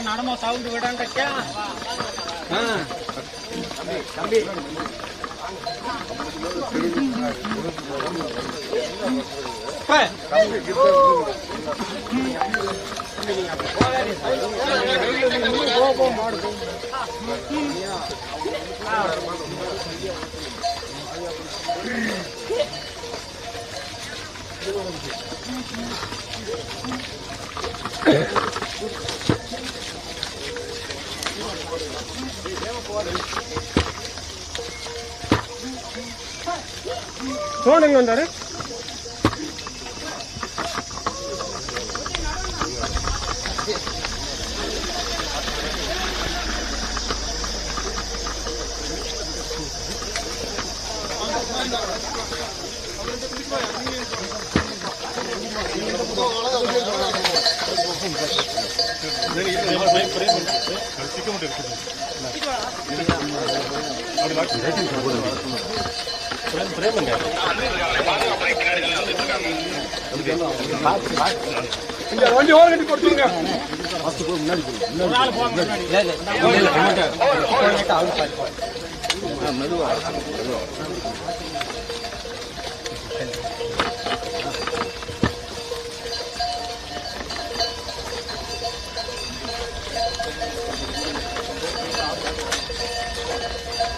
நம்ம நடமோ சவுண்ட் விடாண்டா 더 냉난다네? 지금은 이렇게 돼. வண்டி ஓரம் கட்டி கொடுத்துருங்க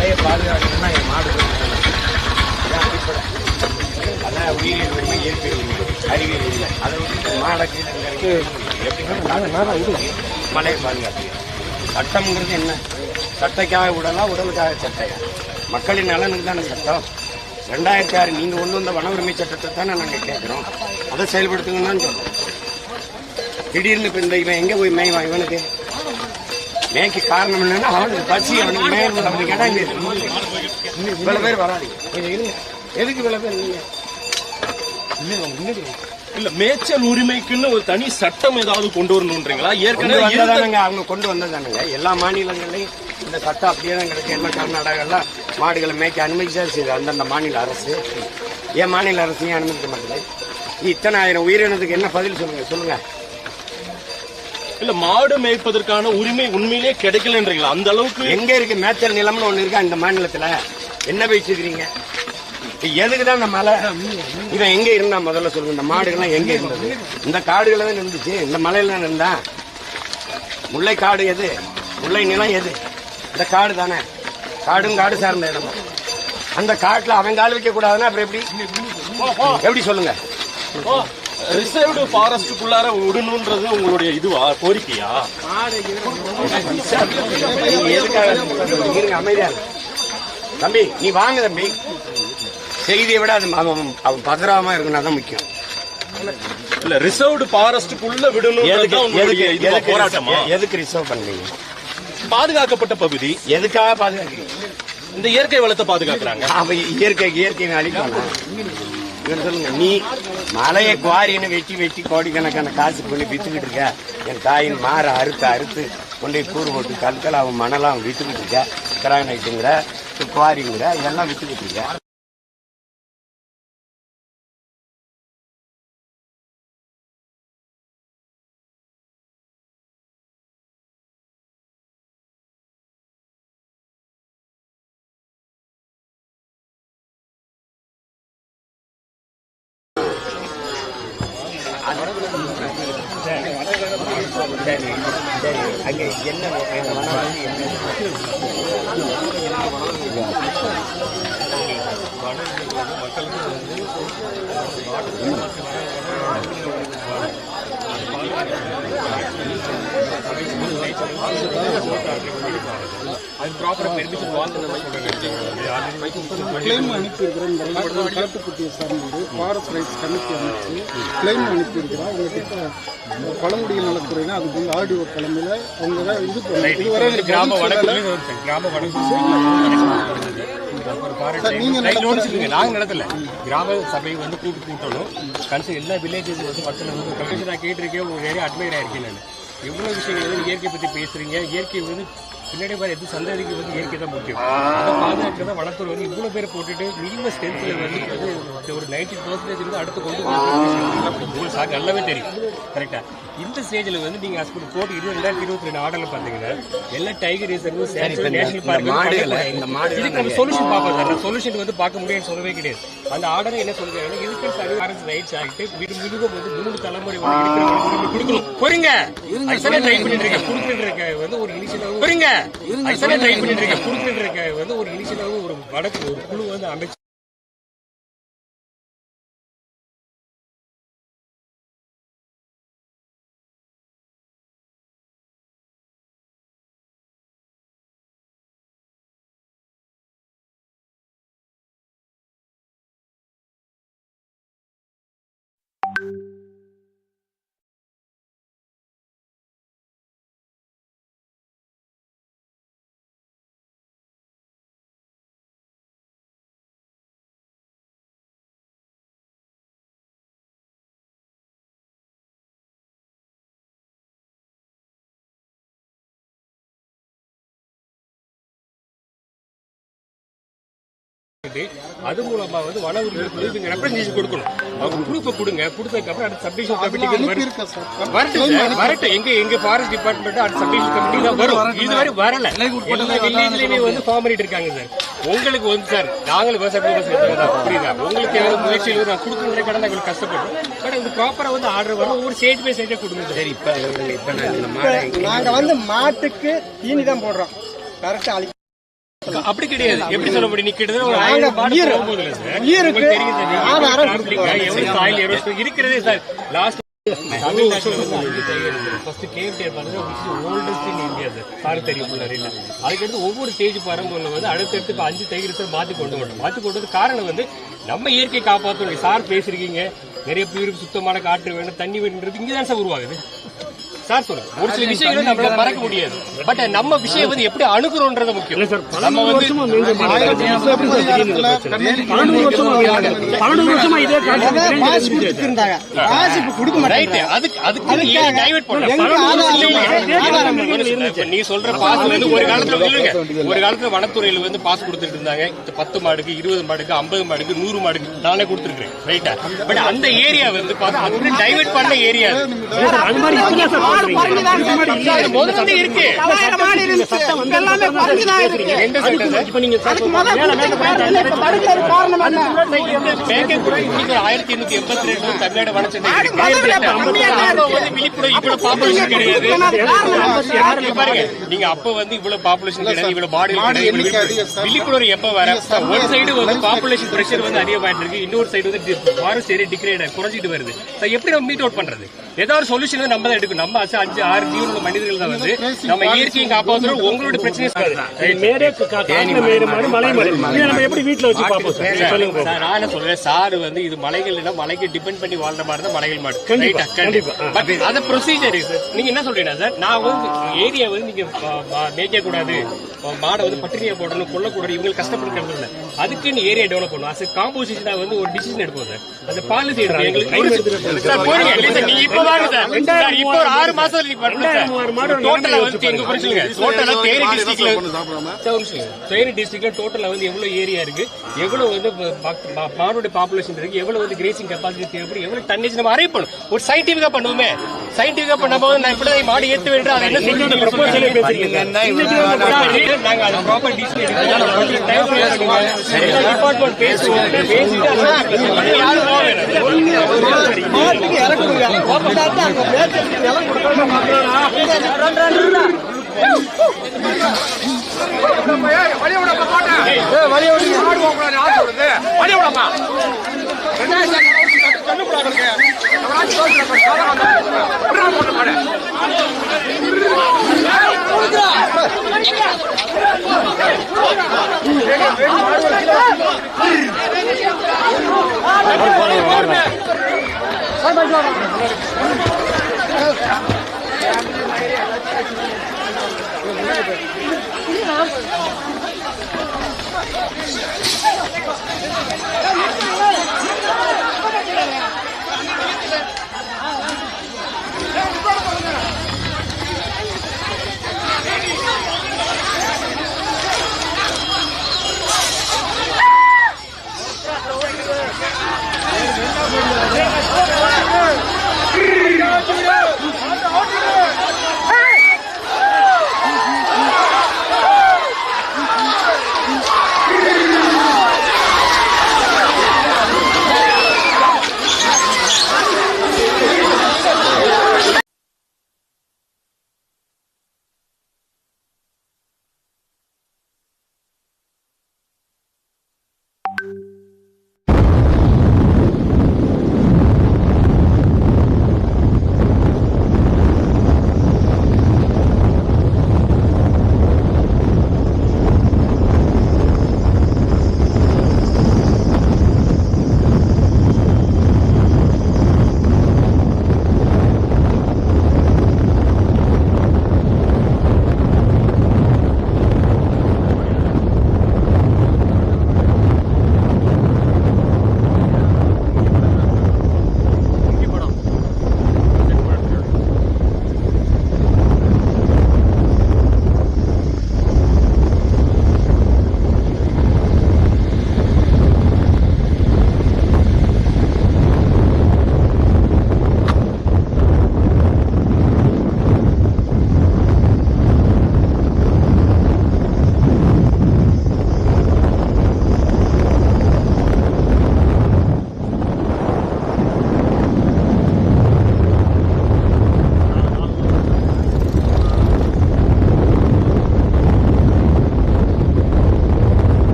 மலையை பாதுகாக்கணும்னா என் மாடு அதான் உயிரியல் உரிமை இயற்கை உரிமை அறிவியல் உரிமை அதை விட்டு மாடை மலையை பாதுகாப்பு. சட்டம்ங்கிறது என்ன? சட்டைக்காக உடலா உடலுக்காக சட்டையா? மக்களின் நலனுக்கு தானே சட்டம். ரெண்டாயிரத்தி ஆறு நீங்க கொண்டு வந்த வன உரிமை சட்டத்தை தானே நாங்க கேட்கிறோம். அதை செயல்படுத்துங்கன்னு சொல்றோம். திடீர்னு இப்ப இந்த இவன் எங்க போய் மேய்வான் இவனுக்கு? மேய்க்கு காரணம் என்னன்னா அவனுக்கு பசி அவனுக்கு மேய்றது அவனுக்கு இடம். இவ்வளவு பேர் இருங்க எதுக்கு இவ்வளவு பேர் நீங்க இல்ல மேய்ச்சல் உரிமைக்குன்னு ஒரு தனி சட்டம் ஏதாவது கொண்டு வரணும்ன்றீங்களா ஏற்கனவே வந்ததானுங்க அவங்க கொண்டு வந்ததானுங்க. எல்லா மாநிலங்களையும் இந்த சட்டம் அப்படியே தான் கிடைக்கும் எல்லாம் கர்நாடகாலாம் மாடுகளை மேய்க்க அனுமதிச்சா செய்யுது அந்தந்த மாநில அரசு. ஏன் மாநில அரசு ஏன் அனுமதிக்க மாட்டேங்குது? இத்தனை ஆயிரம் உயிரினத்துக்கு என்ன பதில் சொல்லுங்க? சொல்லுங்க. இல்ல மாடு மேய்ப்பதற்கான உரிமை உண்மையிலேயே கிடைக்கலன்றீங்களா? அந்த அளவுக்கு எங்க இருக்கு? மேய்ச்சல் நிலம்னு ஒண்ணு இருக்கா இந்த மாநிலத்துல? என்ன பேசிக்கிறீங்க எதுக்கு தான் இந்த மலை இவன் எங்க இருந்தா முதல்ல சொல்லுங்க. இந்த மாடுகள்லாம் எங்க இருந்தது? இந்த காடுகள் தான் இருந்துச்சு. இந்த மலையில தான் இருந்தா. முல்லை காடு எது? முல்லை நிலம் எது? இந்த காடு தானே. காடும் காடு சார்ந்த இடம். அந்த காட்டுல அவன் கால் வைக்க கூடாதுன்னா அப்புறம் எப்படி? எப்படி சொல்லுங்க? ரிசர்வ்டு ஃபாரஸ்டுக்குள்ளார விடணும்ன்றது உங்களுடைய இதுவா கோரிக்கையா? அமைதியா. தம்பி நீ வாங்க தம்பி. செய்தியை விட அது அவன் அவன் பத்திரமா இருக்கணும் தான் முக்கியம். இல்ல ரிசர்வ்டு ஃபாரஸ்டுக்குள்ள விடணும் போராட்டமா? எதுக்கு ரிசர்வ் பண்றீங்க? பாதுகாக்கப்பட்ட பகுதி. எதுக்காக பாதுகாக்கிறீங்க? இந்த இயற்கை வளத்தை பாதுகாக்கிறாங்க. அவ இயற்கை அழிப்பானா இவன் சொல்லுங்க நீ மலையை குவாரின்னு வெட்டி வெட்டி கோடிக்கணக்கான காசு பண்ணி வித்துக்கிட்டு இருக்க. என் தாயின் மாற அறுத்து அறுத்து கொண்டு கூறு போட்டு கற்கள் அவன் மணலாம் வித்துக்கிட்டு இருக்க. கிரானைட்டுங்கிற குவாரிங்கிற இதெல்லாம் வித்துக்கிட்டு இருக்க. சரி சரி. அங்கே என்ன வனவாசி என்ன ப்ராப்பரா பெர்மிஷன் மாதிரி சொல்றாங்க கிளைம் அனுப்பியிருக்கிறோம் காட்டுக்குட்டியை சார்ந்து ஃபாரஸ்ட் ரைட்ஸ் கமிட்டி அமைச்சு கிளைம் அனுப்பியிருக்கிறோம் உங்ககிட்ட பழங்குடியில் நலத்துறைனா அதுக்கு வந்து ஆடியோ தலைமையில் அவங்க தான் இது. இதுவரை கிராம. வடக்கு கிராம வடக்கு. சார், நீங்க நடத்தல. கிராம சபை வந்து கூட்டு கூட்டணும் கன்சல் எல்லா வில்லேஜஸ் வந்து பக்கத்தில் வந்து கமிஷன் நான் கேட்டிருக்கேன் ஒரு நிறைய அட்மையர் ஆயிருக்கேன் நான். எவ்வளவு விஷயங்கள் வந்து இயற்கை பத்தி பேசுறீங்க? இயற்கை வந்து பின்னாடி வர எது சந்ததிக்கு வந்து இயற்கை தான் முக்கியம். அதை பாதுகாக்கிறத வளர்த்துறை வந்து இவ்வளவு பேர் போட்டுட்டு மினிமம் ஸ்ட்ரென்த்ல வந்து ஒரு நைன்டி பர்சன்டேஜ் வந்து அடுத்து கொண்டு உங்களுக்கு சாக்கு நல்லாவே தெரியும். கரெக்டா இந்த ஸ்டேஜ்ல வந்து நீங்க ஹாஸ்பிட்டல் கோர்ட் இருபது ரெண்டாயிரத்தி இருபத்தி ரெண்டு ஆர்டர்ல பாத்தீங்கன்னா எல்லா டைகர் ரிசர்வ் நேஷனல் பார்க் இந்த மாடுகளை இதுக்கு நம்ம சொல்யூஷன் பார்ப்போம் சார். சொல்யூஷன் வந்து பார்க்க முடியும்னு சொல்லவே கிடையாது. அந்த ஆர்டர் என்ன சொல்றாங்க இதுக்கு சர்வீஸ் ரைட்ஸ் ஆகிட்டு மினிமம் வந்து மூணு தலைமுறை கொடுக்கணும். அதுதானே ட்ரை பண்ணிட்டு இருக்கேன். கொடுத்துட்டு இருக்க வந்து ஒரு இனிஷியலாக பொறுங்க. அதுதானே ட்ரை பண்ணிட்டு இருக்கேன். கொடுத்துட்டு இருக்க வந்து ஒரு இனிஷியலாக ஒரு வடக்கு ஒரு குழு வந்து அமைச்சு அது மூலமா வந்து வன உரிமைகளுக்கு நீங்க ரெப்ரஸன்டேஷன் கொடுக்கணும். அவங்க ப்ரூஃப் கொடுங்க. கொடுத்ததுக்கு அப்புறம் அடுத்த சப்டிஷன் கமிட்டிக்கு வரட்டும் வரட்டும். எங்க எங்க ஃபாரஸ்ட் டிபார்ட்மெண்ட் அடுத்த சப்டிஷன் கமிட்டி தான் வரும். இது வரை வரல. வில்லேஜ்லயுமே வந்து ஃபார்ம் பண்ணிட்டு இருக்காங்க சார் உங்களுக்கு வந்து சார் நாங்களும் விவசாய புரியுதா? உங்களுக்கு ஏதாவது முயற்சியில் நான் கொடுக்குற கடனை எங்களுக்கு கஷ்டப்படும். பட் இது ப்ராப்பரா வந்து ஆர்டர் வரும். ஒவ்வொரு ஸ்டேஜ் பை ஸ்டேஜா கொடுங்க சார் சரி இப்ப இப்ப நாங்க வந்து மாட்டுக்கு தீனி தான் போடுறோம். கரெக்டா அழி அப்படி கிடையாது. எப்படி சொல்ல முடியும்? நீ கிட்டத்தட்ட ஒரு ஆயிரம் பாட்டு இருக்கிறதே சார். லாஸ்ட் ஒவ்வொரு ஸ்டேஜ் பரம்புல வந்து அடுத்தடுத்து இப்போ அஞ்சு டைகர் சார் மாற்றி கொண்டு வரணும். மாற்றி கொண்டு வந்து காரணம் வந்து நம்ம இயற்கை காப்பாற்றணும் சார் பேசிருக்கீங்க நிறைய பேருக்கு சுத்தமான காற்று வேணும் தண்ணி வேணுன்றது இங்கே தான் சார் உருவாகுது. சார் சொல்லுங்க ஒரு சில விஷயங்களை நம்மளால மறக்க முடியாது. பட் நம்ம விஷயம் வந்து எப்படி அணுகுறோன்றது முக்கியம். நம்ம வந்து நீ சொல்ற பாஸ் வந்து ஒரு காலத்துல ஒரு காலத்துல வனத்துறையில வந்து பாஸ் கொடுத்துட்டு இருந்தாங்க. பத்து மாடுக்கு இருபது மாடுக்கு ஐம்பது மாடுக்கு நூறு மாடுக்கு நானே கொடுத்துருக்கேன் ரைட்டா பட் அந்த ஏரியா வந்து பார்த்தா அது. டைவர்ட் பண்ண ஏரியா முதல்ல இருக்கு. மாடு இருந்துச்சு எல்லாமே குறைஞ்சு தான் இருக்கு. அதுக்கு காரணம் என்ன? ஆயிரத்தி எண்ணூத்தி எண்பத்தி ரெண்டு தமிழ்நாடு விழிப்புணர்வு இவ்வளவு பாப்புலேஷன் கிடையாது. பாருங்க நீங்க அப்ப வந்து இவ்வளவு பாப்புலேஷன் கிடையாது இவ்வளவு பாடி மாடு. விழிப்புணர்வு எப்ப வர? ஒரு சைடு வந்து பாப்புலேஷன் பிரஷர் வந்து அதிகமாயிட்டு இருக்கு. இன்னொரு சைடு வந்து ஃபாரஸ்ட் ஏரியா டிகிரேட் குறைஞ்சிட்டு வருது. எப்படி நம்ம மீட் அவுட் பண்றது? ஏதாவது ஒரு சொல்யூஷன் நம்ம தான் எடுக்கணும். நம்ம அஞ்சு ஆறு ஜீவன் உள்ள மனிதர்கள் தான் வந்து நம்ம இயற்கையை காப்பாற்றுறோம் உங்களோட பிரச்சனையை சார்? நான் என்ன சொல்றேன்? சார் வந்து இது மலைகள் மலைக்கு டிபெண்ட் பண்ணி வாழ்ற மாதிரி தான் மலைகள் மாடு. கண்டிப்பா கண்டிப்பா. அது ப்ரொசீஜர் நீங்க என்ன சொல்றீங்க சார்? நான் வந்து ஏரியா வந்து நீங்க மேய்க்க கூடாது மாடை வந்து பட்டினியா போடணும் கொல்லக்கூடாது. இவங்க கஷ்டப்படுறது இல்ல. அதுக்குன்னு ஏரியா டெவலப் பண்ணும். அது காம்போசிஷனா வந்து ஒரு டிசிஷன் எடுப்போம் சார். அந்த பாலிசி எங்களுக்கு சார் போடுங்க. இல்ல சார் நீங்க இப்ப வாங்க சார். சார் இப்போ ஒரு ஆறு மாசம் நீங்க வரணும் சார். டோட்டலா வந்து எங்க குறைச்சுங்க டோட்டலா தேனி டிஸ்ட்ரிக்ட்ல சார், ஒரு நிமிஷம். தேனி டிஸ்ட்ரிக்ட்ல டோட்டலா வந்து எவ்வளவு ஏரியா இருக்கு? எவ்வளவு வந்து மாடோட பாப்புலேஷன் இருக்கு? எவ்வளவு வந்து கிரேசிங் கெப்பாசிட்டி தேவைப்படும் எவ்வளவு டன்னேஜ் நம்ம அரைவ் பண்ணும் ஒரு சயின்டிபிக்கா பண்ணுவோமே. சயின்டிபிக்கா பண்ணும்போது நான் இப்படி மாடு ஏத்து வேண்டும் அதை என்ன ப்ரொபோசலே பேசுறீங்க. நாங்க அது ப்ராப்பர் டிசிஷன் டிபார்ட்மெண்ட் பேசுவோம். பேசிட்டு இறக்க முடியாது அங்க மேய்ச்சலுக்கு நிலம் கொடுக்கணும் நீ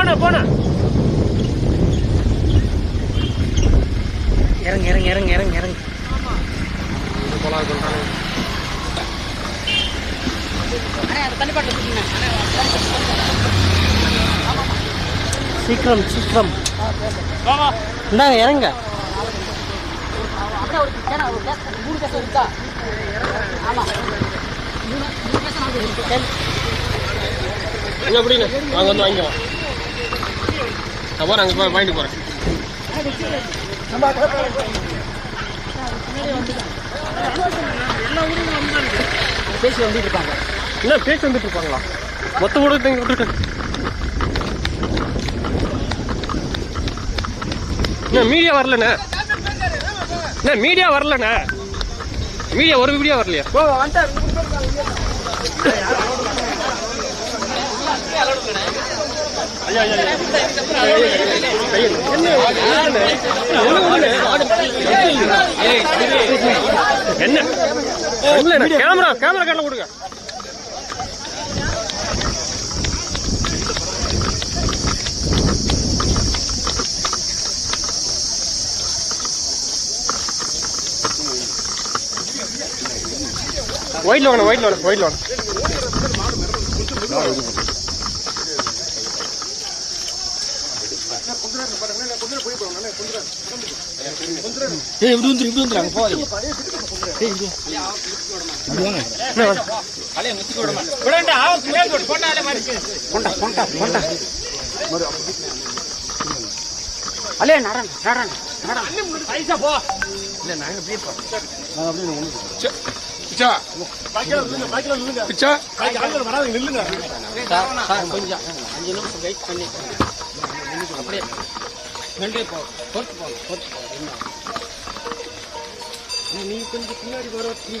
போன போன. போன போன இறங்க இறங்க இறங்க இறங்க இறங்க. சீக்கிரம் சீக்கிரம். இந்தாங்க இறங்க. இங்க அப்படிங்க வாங்க வந்து வாங்கிக்கலாம். நான் போறேன் அங்கே போய் வாங்கிட்டு போறேன். பேசி வந்துட்டு இருப்பாங்க என்ன பேசி வந்துட்டு இருப்பாங்களா? மொத்த கூட இங்கே விட்டுருக்கேன் என்ன மீடியா வரலண்ணே? என்ன மீடியா வரலண்ணே? மீடியா ஒரு வீடியோ வரலையா. என்ன கேமரா கேமரா கட்டில கொடுங்க white loan white loan white loan ஐயா, ஐயா. என்ன கேமரா கேமரா கண்ணில் கொடுங்க ஒயிட்ல வாங்க ஒயிட்ல வாங்க. ஒயிட்ல வாங்க. விடண்டா போட்டாலே மாதிரி அலே நடன நடன பைசா போ. பிச்சா. பிச்சா. சார் கொஞ்சம் அஞ்சு நிமிஷம் வெயிட் பண்ணி. அப்படியே. ரெண்டே போ பொறுத்து போங்க பொறுத்து नहीं कुल कितनी और बोरो तीन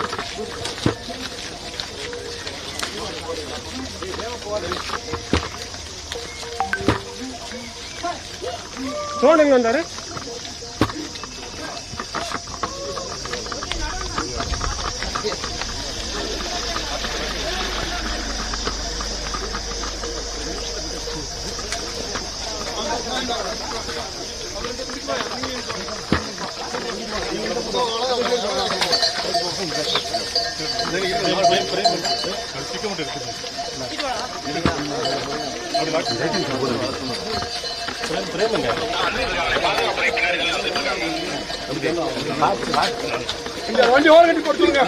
저걸 냉난다래? 내가 이거 내가 브레인 브레인 브레인 잘 찍으면 இந்த வண்டி ஓரம் கட்டி கொடுத்துருங்க.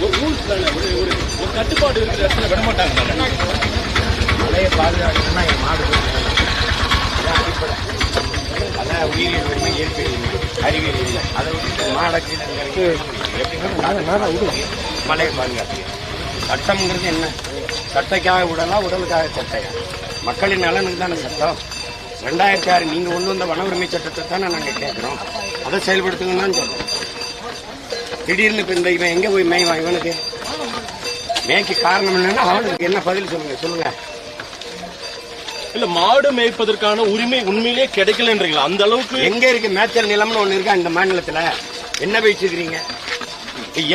ஒரு ரூல்ஸ் ஒரு ஒரு கட்டுப்பாடு இருக்கிற இடத்துல விட மாட்டாங்க மலையை பாதுகாக்கணும்னா என் மாடு அடிப்படை. அதான் உயிரியல் உரிமை அறிவியல் இல்லை அதை விட்டு மாடை மலையை பாதுகாத்து சட்டம்ங்கிறது என்ன? சட்டைக்காக விடலாம் உடலுக்காக சட்டையா? மக்களின் நலனுக்கு தானே சட்டம். ரெண்டாயிரத்தி ஆறு நீங்க கொண்டு வந்த வன உரிமை சட்டத்தை தானே நாங்கள் கேட்கிறோம். அதை செயல்படுத்துங்கன்னு தான் சொல்றோம். திடீர்னு இப்ப இந்த இவன் எங்க போய் மேய்வான் இவனுக்கு? மேய்க்கு காரணம் என்னன்னா அவனுக்கு என்ன பதில் சொல்லுங்க சொல்லுங்க. இல்ல மாடு மேய்ப்பதற்கான உரிமை உண்மையிலேயே கிடைக்கலன்றீங்களா? அந்த அளவுக்கு எங்க இருக்கு? மேய்ச்சல் நிலம்னு ஒண்ணு இருக்கா இந்த மாநிலத்துல? என்ன வச்சிருக்கிறீங்க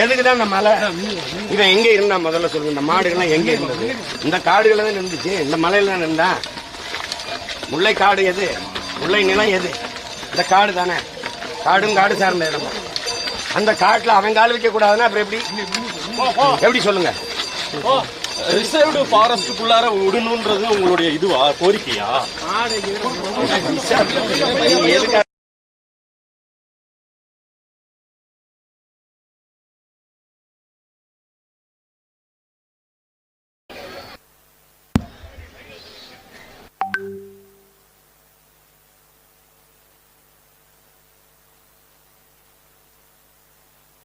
எதுக்கு தான் இந்த மலை? இவன் எங்க இருந்தா முதல்ல சொல்லுங்க. இந்த மாடுகள்லாம் எங்க இருந்தது? இந்த காடுகள தான் இருந்துச்சு. இந்த மலையில தான் இருந்தா? முல்லை காடு எது? முல்லை நிலம் எது? இந்த காடு தானே? காடும் காடு சார்ந்த இடம். அந்த காட்டுல அவன் கால் வைக்க கூடாதுன்னா அப்புறம் எப்படி? எப்படி சொல்லுங்க? ரிசர்வ்டு ஃபாரஸ்டுக்குள்ளார விடணுன்றது உங்களுடைய இதுவா கோரிக்கையா?